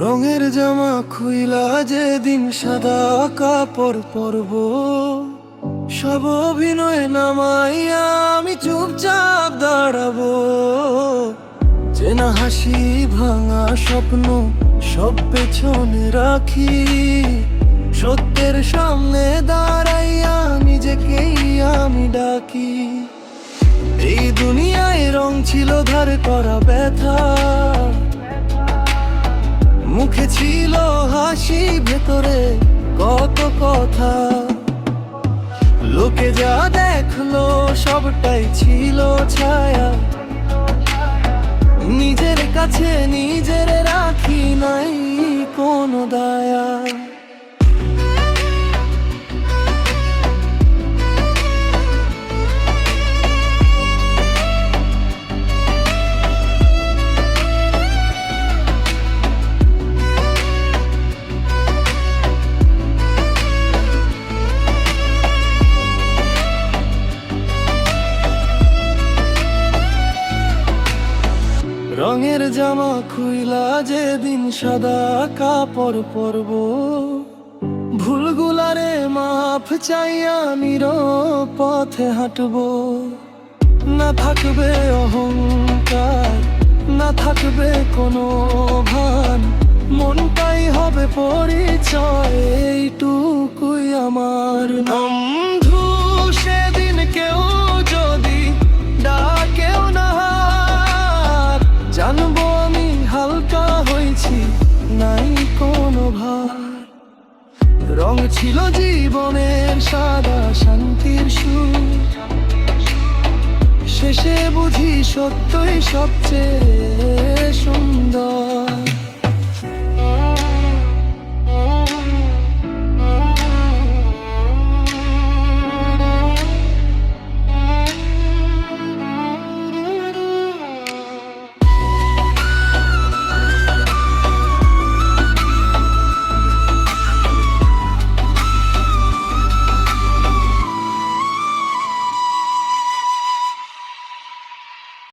রঙের জামা খুইলা যেদিন সাদা কাপড় পরব, সব অভিনয় নামাইয়া আমি চুপচাপ দাঁড়াবো। চেনা হাসি ভাঙা স্বপ্ন সব পেছনে রাখি, সত্যের সামনে দাঁড়াইয়া নিজেকেই আমি ডাকি। এই দুনিয়ায় রং ছিল ধার করা ব্যথা মুখে ছিল হাসি ভেতরে কত কথা। লোকে যা দেখল সবটাই ছিল ছায়া। নিজের কাছে নিজের রাখি নাই কোনো দায়া। রঙের জামা খুইলা যেদিন সাদা কাপড় পরব। ভুলগুলারে মাফ চাইয়া নির পথে হাঁটব। না থাকবে অহংকার, না থাকবে কোনো ভান মনটাই ছিল জীবনের সাদা শান্তির সুর। শেষে বুঝি সত্যই সবচেয়ে সুন্দর।